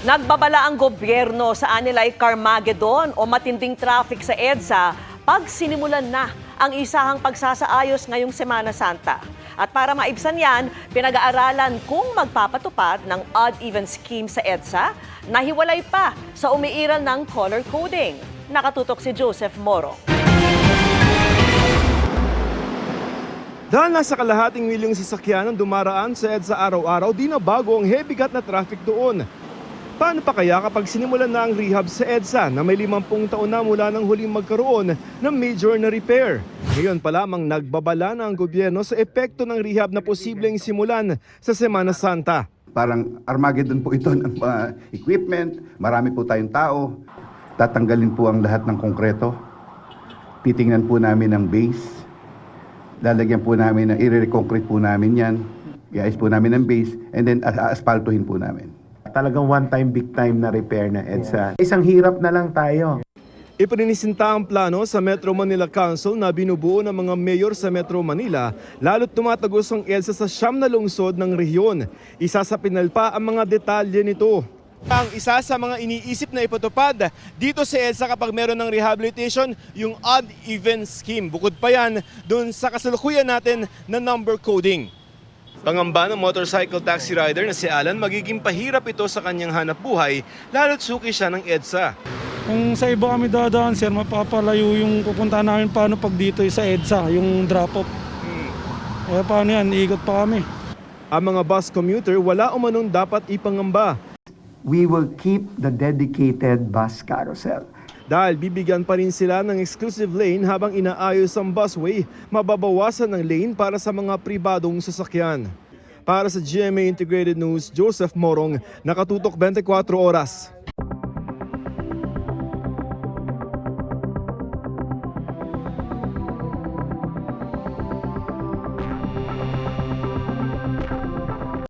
Nagbabala ang gobyerno sa anilay Carmageddon o matinding traffic sa EDSA pag sinimulan na ang isahang pagsasaayos ngayong Semana Santa. At para maibsan yan, pinag-aaralan kung magpapatupad ng odd-even scheme sa EDSA na hiwalay pa sa umiiral ng color coding. Nakatutok si Joseph Moro. Dahil nasa kalahating milyong sasakyan ang dumaraan sa EDSA araw-araw, di na bago ang hebigat na traffic doon. Paano pa kaya kapag sinimulan na ang rehab sa EDSA na may 50 taon na mula nang huling magkaroon ng major na repair? Ngayon pa lamang nagbabala na ang gobyerno sa epekto ng rehab na posibleng simulan sa Semana Santa. Parang Armageddon po ito ng mga equipment, marami po tayong tao. Tatanggalin po ang lahat ng konkreto. Titingnan po namin ang base. Lalagyan po namin, i-reconcrete po namin yan. Iayos po namin ang base and then aspaltuhin po namin. Talagang one time, big time na repair na EDSA. Isang hirap na lang tayo. Ipininisinta ang plano sa Metro Manila Council na binubuo ng mga mayor sa Metro Manila lalo't tumatagos ang EDSA sa siyam na lungsod ng rehiyon. Isa sa pinalpa ang mga detalye nito. Ang isa sa mga iniisip na ipatupad dito sa EDSA kapag meron ng rehabilitation, yung odd-even scheme. Bukod pa yan doon sa kasalukuyan natin na number coding. Pangamba ng motorcycle taxi rider na si Alan, magiging pahirap ito sa kanyang hanap buhay lalo't suki siya ng EDSA. Kung sa iba kami dadaan, sir, mapapalayo yung pupunta namin paano pag dito sa EDSA, yung drop-off. Kaya paano yan, ikot pa kami. Ang mga bus commuter wala umanong dapat ipangamba We will keep the dedicated bus carousel. Dahil bibigyan pa rin sila ng exclusive lane habang inaayos ang busway, mababawasan ng lane para sa mga pribadong sasakyan. Para sa GMA Integrated News, Joseph Morong, nakatutok 24 oras.